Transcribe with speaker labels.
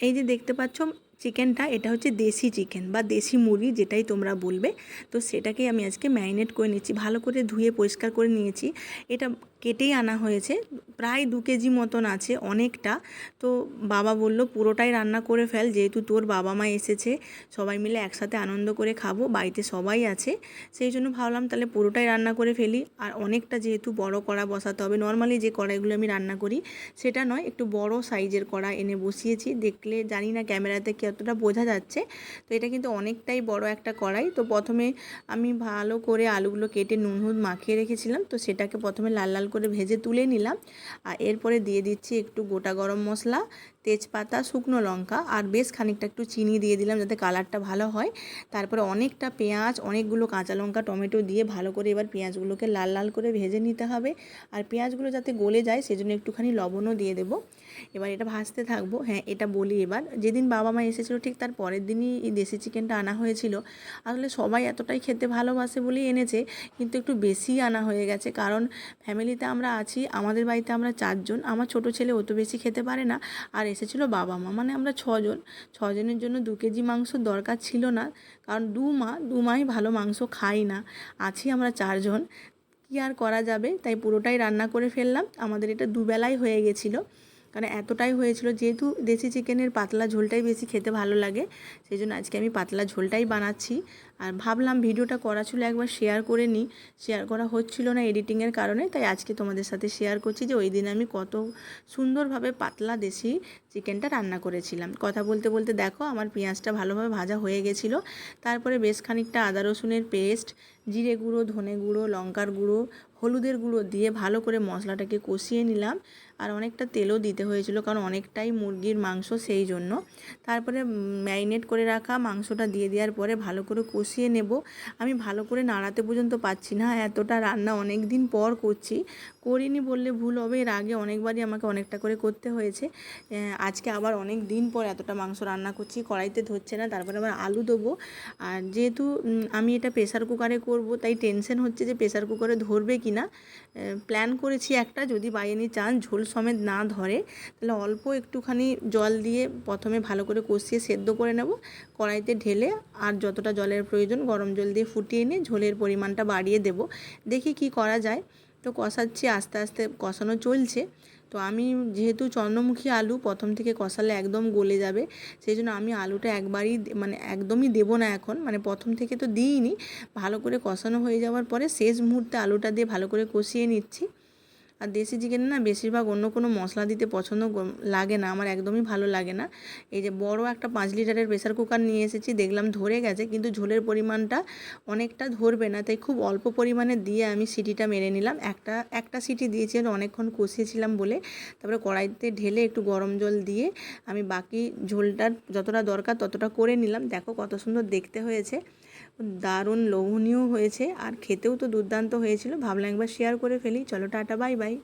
Speaker 1: এই যে দেখতে পাচ্ছ চিকেনটা, এটা হচ্ছে দেশি চিকেন বা দেশি মুরগি যেটাই তোমরা বলবে। তো সেটাকেই আমি আজকে ম্যারিনেট করে নিচ্ছি, ভালো করে ধুয়ে পরিষ্কার করে নিয়েছি। এটা কেটেই আনা হয়েছে, প্রায় দু কেজি মতন আছে অনেকটা। তো বাবা বলল, পুরোটাই রান্না করে ফেল, যেহেতু তোর বাবা মা এসেছে, সবাই মিলে একসাথে আনন্দ করে খাব, বাড়িতে সবাই আছে। সেই জন্য ভাবলাম তাহলে পুরোটাই রান্না করে ফেলি। আর অনেকটা যেহেতু বড় কড়া বসাতে হবে, নর্মালি যে কড়াইগুলো আমি রান্না করি, সেটা নয়, একটু বড় সাইজের কড়া এনে বসিয়েছি। দেখলে জানি না ক্যামেরাতে কতটা বোঝা যাচ্ছে। তো এটা কিন্তু অনেকটাই বড় একটা কড়াই। তো প্রথমে আমি ভালো করে আলুগুলো কেটে নুন হুদ মাখিয়ে রেখেছিলাম। তো সেটাকে প্রথমে লাল লাল করে ভেজে তুলে নিলাম। আর এরপরে দিয়ে দিচ্ছি একটু গোটা গরম মশলা। তেজপাতা, শুকনো লঙ্কা আর বেশ খানিকটা একটু চিনি দিয়ে দিলাম যাতে কালারটা ভালো হয়। তারপরে অনেকটা পেঁয়াজ, অনেকগুলো কাঁচা লঙ্কা, টমেটো দিয়ে ভালো করে এবার পেঁয়াজগুলোকে লাল লাল করে ভেজে নিতে হবে। আর পেঁয়াজগুলো যাতে গলে যায় সেজন্য একটুখানি লবণও দিয়ে দেবো। এবার এটা ভাজতে থাকব। হ্যাঁ এটা বলি এবার। যেদিন বাবা মা এসেছিল ঠিক তার পরের দিনই এই দেশি চিকেনটা আনা হয়েছিল। আসলে সবাই এতটাই খেতে ভালোবাসে বলেই এনেছে, কিন্তু একটু বেশি আনা হয়ে গেছে। কারণ ফ্যামিলিতে আমরা আছি, আমাদের বাড়িতে আমরা চারজন। আমার ছোট ছেলে অত বেশি খেতে পারে না। আর এসেছিল বাবা মা। মানে আমরা ছজন। ছজনের জন্য দু কেজি মাংস দরকার ছিল না। কারণ দু মা, দু মাই ভালো মাংস খাই না। আছি আমরা চারজন। কী আর করা যাবে? তাই পুরোটাই রান্না করে ফেললাম। আমাদের এটা দুবেলাই হয়ে গেছিল। কারণ এতটাই হয়েছিল, যেহেতু দেশি চিকেনের পাতলা ঝোলটাই বেশি খেতে ভালো লাগে সেই জন্য আজকে আমি পাতলা ঝোলটাই বানাচ্ছি। আর ভাবলাম ভিডিওটা করা ছিল একবার শেয়ার করে নিই শেয়ার করা হচ্ছিল না এডিটিংয়ের কারণে, তাই আজকে তোমাদের সাথে শেয়ার করছি যে ওই দিন আমি কত সুন্দরভাবে পাতলা দেশি চিকেনটা রান্না করেছিলাম। কথা বলতে বলতে দেখো আমার পেঁয়াজটা ভালোভাবে ভাজা হয়ে গেছিল, তারপরে বেশ খানিকটা আদা রসুনের পেস্ট জিরে গুঁড়ো, ধনে গুঁড়ো, লঙ্কার গুঁড়ো, হলুদের গুঁড়ো দিয়ে ভালো করে মশলাটাকে কষিয়ে নিলাম। আর অনেকটা তেলও দিতে হয়েছিল কারণ অনেকটাই মুরগির মাংস সেই জন্য। তারপরে ম্যারিনেট করে রাখা মাংসটা দিয়ে দেওয়ার পরে ভালো করে কষিয়ে নেব। আমি ভালো করে নাড়াতে পর্যন্ত পাচ্ছি না, এতটা রান্না অনেক দিন পর করছি। করিনি বললে ভুল হবে, এর আগে অনেকবারই আমাকে অনেকটা করে করতে হয়েছে। আজকে আবার অনেক দিন পর এতটা মাংস রান্না করছি, কড়াইতে ধরছে না, তারপরে আবার আলু দেবো। আর যেহেতু আমি এটা প্রেসার কুকারে করব, তাই টেনশন হচ্ছে যে প্রেসার কুকারে ধরবে কি না প্ল্যান করেছি একটা, যদি বাইনি চান ঝোল সমেত না ধরে তাহলে অল্প একটুখানি জল দিয়ে প্রথমে ভালো করে কষিয়ে সেদ্ধ করে নেব। কড়াইতে ঢেলে আর যতটা জলের প্রয়োজন গরম জল দিয়ে ফুটিয়ে নিয়ে ঝোলের পরিমাণটা বাড়িয়ে দেব। দেখি কি করা যায়। তো কষাচ্ছি আস্তে আস্তে, কষানো চলছে। তো আমি যেহেতু চন্দ্রমুখী আলু প্রথম থেকে কষালে একদম গলে যাবে, সেই জন্য আমি আলুটা একবারই মানে একদমই দেবো না এখন। মানে প্রথম থেকে তো দিইনি। ভালো করে কষানো হয়ে যাওয়ার পরে শেষ মুহূর্তে আলুটা দিয়ে ভালো করে কষিয়ে নিচ্ছি। আর দেশি চিকেনে না বেশিরভাগ অন্য কোনো মশলা দিতে পছন্দ লাগে না, আমার একদমই ভালো লাগে না। এই যে বড় একটা পাঁচ লিটারের প্রেসার কুকার নিয়ে এসেছি, দেখলাম ধরে গেছে, কিন্তু ঝোলের পরিমাণটা অনেকটা ধরবে না, তাই খুব অল্প পরিমাণে দিয়ে আমি সিটিটা মেরে নিলাম। একটা একটা সিটি দিয়েছি অনেকক্ষণ কষিয়েছিলাম বলে, তারপরে কড়াইতে ঢেলে একটু গরম জল দিয়ে আমি বাকি ঝোলটার যতটা দরকার ততটা করে নিলাম। দেখো কত সুন্দর দেখতে হয়েছে। দারুণ লোভনীয় হয়েছে। আর খেতেও তো দুর্দান্ত হয়েছিল। ভাবলাম একবার শেয়ার করে ফেলি। চলো টাটা বাই বাই